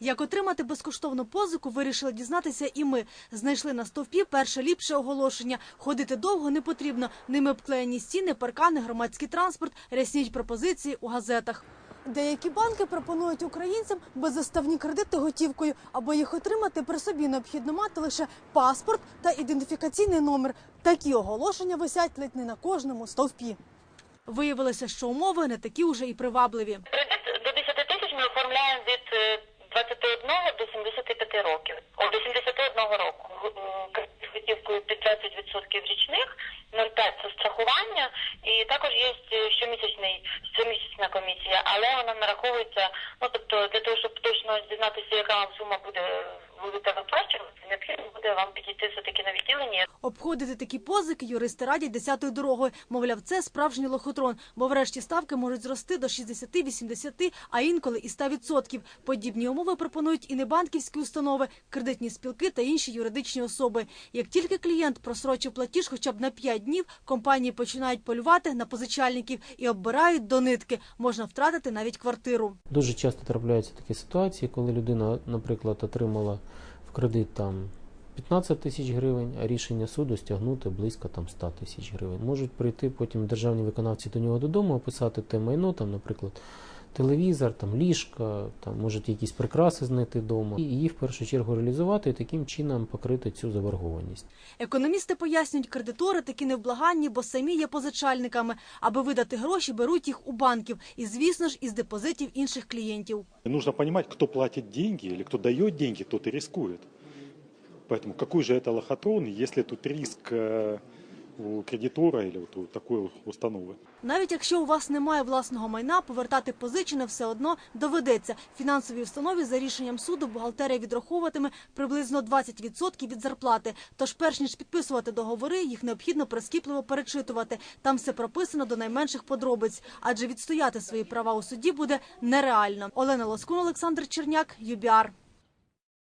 Як отримати безкоштовну позику, вирішили дізнатися і ми. Знайшли на стовпі перше ліпше оголошення. Ходити довго не потрібно. Ними обклеєні стіни, паркани, громадський транспорт, рясніть пропозиції у газетах. Деякі банки пропонують українцям беззаставні кредити готівкою, аби їх отримати при собі необхідно мати лише паспорт та ідентифікаційний номер. Такі оголошення висять ледь не на кожному стовпі. Виявилося, що умови не такі уже і привабливі. Кредит до 10 тисяч ми оформляємо від е, 21 до 75 років. О, до 71 року. З під 20% річних, 0,5 це страхування, і також є е, щомісячний щомісячна комісія, але вона нараховується. Ну тобто для того, щоб точно дізнатися, яка вам сума буде будете виплачувати, необхідно буде вам підійти все таки на відділення. Обходити такі позики юристи радять десятою дорогою. Мовляв, це справжній лохотрон, бо врешті ставки можуть зрости до 60-80, а інколи і 100%. Подібні умови пропонують і небанківські установи, кредитні спілки та інші юридичні особи. Як тільки клієнт просрочив платіж хоча б на 5 днів, компанії починають полювати на позичальників і оббирають до нитки. Можна втратити навіть квартиру. Дуже часто трапляються такі ситуації, коли людина, наприклад, отримала кредит там 15 тисяч гривень, а рішення суду стягнути близько там 100 тисяч гривень. Можуть прийти потім державні виконавці до нього додому, описати те майно, там, наприклад, телевізор, там ліжка, там можуть якісь прикраси знайти вдома, і її в першу чергу реалізувати і таким чином покрити цю заборгованість. Економісти пояснюють, кредитори такі невблаганні, бо самі є позичальниками. Аби видати гроші, беруть їх у банків і, звісно ж, із депозитів інших клієнтів. Нужно понимать, кто платит деньги или кто дает деньги, тот и рискует. Поэтому какой же это лохотрон, если тут риск э, у кредитора вот у такой установы? Навіть якщо у вас немає власного майна, повертати позичене все одно доведеться. Фінансовій установі за рішенням суду бухгалтерія відраховуватиме приблизно 20% від зарплати. Тож, перш ніж підписувати договори, їх необхідно прискіпливо перечитувати. Там все прописано до найменших подробиць, адже відстояти свої права у суді буде нереально. Олена Лоскун, Олександр Черняк, ЮБІАР.